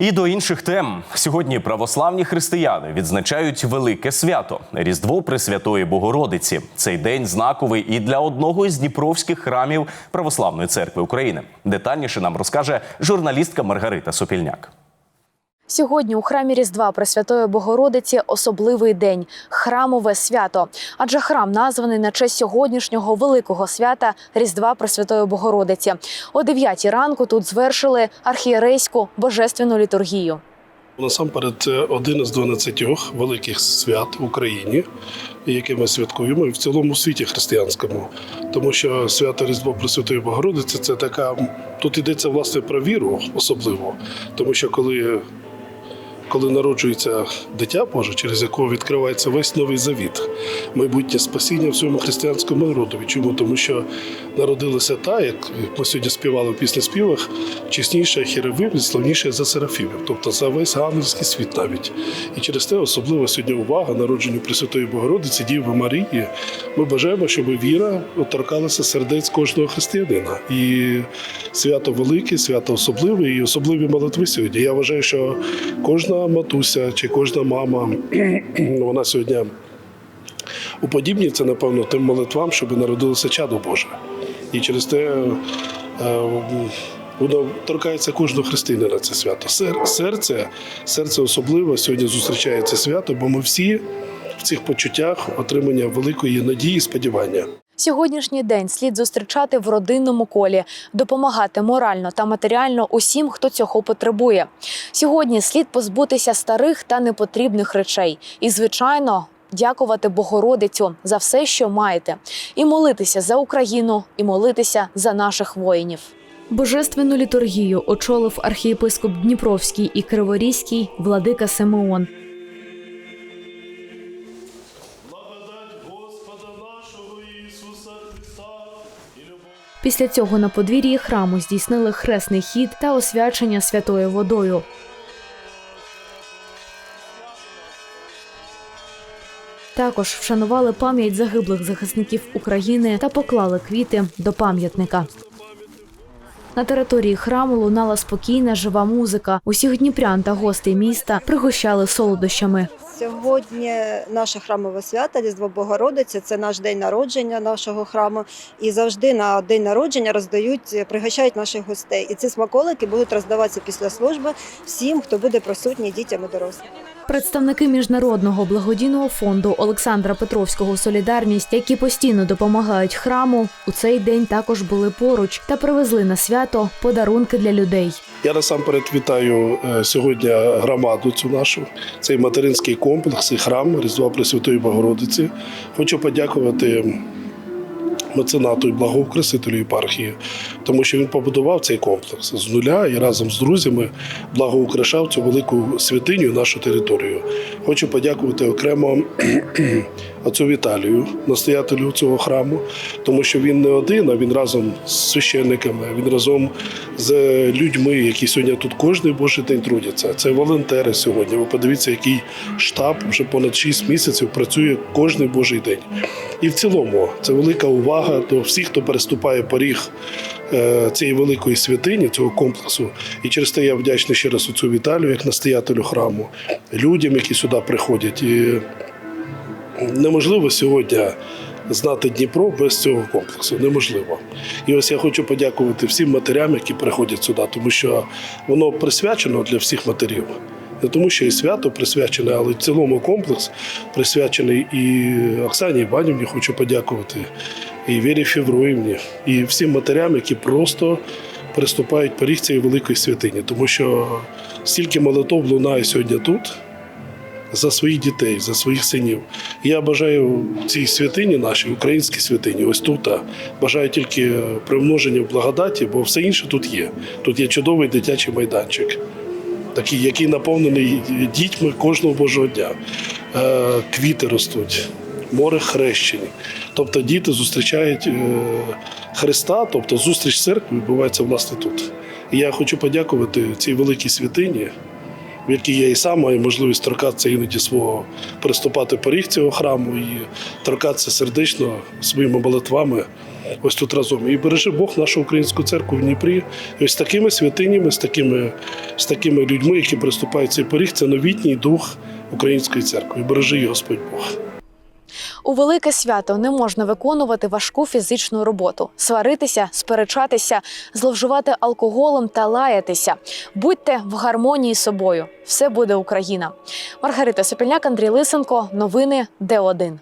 І до інших тем сьогодні православні християни відзначають велике свято Різдво Пресвятої Богородиці. Цей день знаковий і для одного із дніпровських храмів Православної церкви України. Детальніше нам розкаже журналістка Маргарита Сопільняк. Сьогодні у храмі Різдва Пресвятої Богородиці особливий день храмове свято. Адже храм названий на честь сьогоднішнього великого свята Різдва Пресвятої Богородиці. О 9 ранку тут звершили архієрейську божественну літургію. Насамперед, це один із 12 великих свят в Україні, яке ми святкуємо і в цілому світі християнському. Тому що свято Різдво Пресвятої Богородиці це така. Тут йдеться власне про віру особливо, тому що коли. Коли народжується дитя Боже, через якого відкривається весь новий завіт, майбутнє спасіння всьому християнському народу. Чому? Тому що народилася та, як ми сьогодні співали в піснеспівах, чесніша херевим і славніша за серафімів, тобто за весь ангельський світ навіть. І через те особлива сьогодні увага народженню Пресвятої Богородиці, Діви Марії. Ми бажаємо, щоб віра торкалася сердець кожного християнина. І свято велике, свято особливе і особливі молитви сьогодні. Я вважаю, що кожна матуся чи кожна мама, вона сьогодні уподібнюється, напевно, тим молитвам, щоб народилося чадо Боже. І через те е, воно торкається кожного християнина це свято. Серце, серце особливо сьогодні зустрічає це свято, бо ми всі в цих почуттях отримання великої надії і сподівання. Сьогоднішній день слід зустрічати в родинному колі, допомагати морально та матеріально усім, хто цього потребує. Сьогодні слід позбутися старих та непотрібних речей і, звичайно, дякувати Богородицю за все, що маєте, і молитися за Україну, і молитися за наших воїнів. Божественну літургію очолив архієпископ Дніпровський і Криворізький владика Симеон. Після цього на подвір'ї храму здійснили хресний хід та освячення святою водою. Також вшанували пам'ять загиблих захисників України та поклали квіти до пам'ятника. На території храму лунала спокійна жива музика. Усіх дніпрян та гостей міста пригощали солодощами. Сьогодні наше храмове свято Різдво Богородиці. Це наш день народження нашого храму. І завжди на день народження роздають, пригощають наших гостей. І ці смаколики будуть роздаватися після служби всім, хто буде присутній дітям і дорослим. Представники міжнародного благодійного фонду Олександра Петровського Солідарність, які постійно допомагають храму, у цей день також були поруч та привезли на свято подарунки для людей. Я насамперед вітаю е, сьогодні громаду цю нашу, цей материнський комплекс і храм Різдва Пресвятої Богородиці. Хочу подякувати меценату і благоукресителю єпархії, тому що він побудував цей комплекс з нуля і разом з друзями благоукрашав цю велику святиню, нашу територію. Хочу подякувати окремо отцю Віталію, настоятелю цього храму, тому що він не один, а він разом з священниками, він разом з людьми, які сьогодні тут кожен божий день трудяться. Це волонтери сьогодні. Ви подивіться, який штаб вже понад 6 місяців працює кожен божий день. І в цілому це велика увага до всіх, хто переступає поріг е, цієї великої святині, цього комплексу. І через те я вдячний ще раз отцю Віталію, як настоятелю храму, людям, які сюди приходять. І неможливо сьогодні знати Дніпро без цього комплексу. Неможливо. І ось я хочу подякувати всім матерям, які приходять сюди, тому що воно присвячено для всіх матерів. Не тому, що і свято присвячене, але в цілому комплекс присвячений і Оксані Іванівні хочу подякувати, і Вірі Фівруївні, і всім матерям, які просто приступають поріг цієї великої святині, тому що стільки молитов лунає сьогодні тут за своїх дітей, за своїх синів. Я бажаю цій святині, нашій українській святині, ось тут. Бажаю тільки примноження в благодаті, бо все інше тут є. Тут є чудовий дитячий майданчик, такий, який наповнений дітьми кожного божого дня. Е, Квіти ростуть. Море хрещені. Тобто діти зустрічають е, Христа, тобто зустріч церкви відбувається власне тут. І я хочу подякувати цій великій святині, в якій я і сам маю можливість торкатися іноді свого переступати поріг цього храму і торкатися сердечно своїми молитвами ось тут разом. І бережи Бог нашу українську церкву в Дніпрі. І ось такими святинями, з такими, з такими людьми, які приступають цей поріг, це новітній дух української церкви. І бережи Господь Бог. У велике свято не можна виконувати важку фізичну роботу, сваритися, сперечатися, зловживати алкоголем та лаятися. Будьте в гармонії з собою. Все буде Україна. Маргарита Сопільняк, Андрій Лисенко. Новини Д1.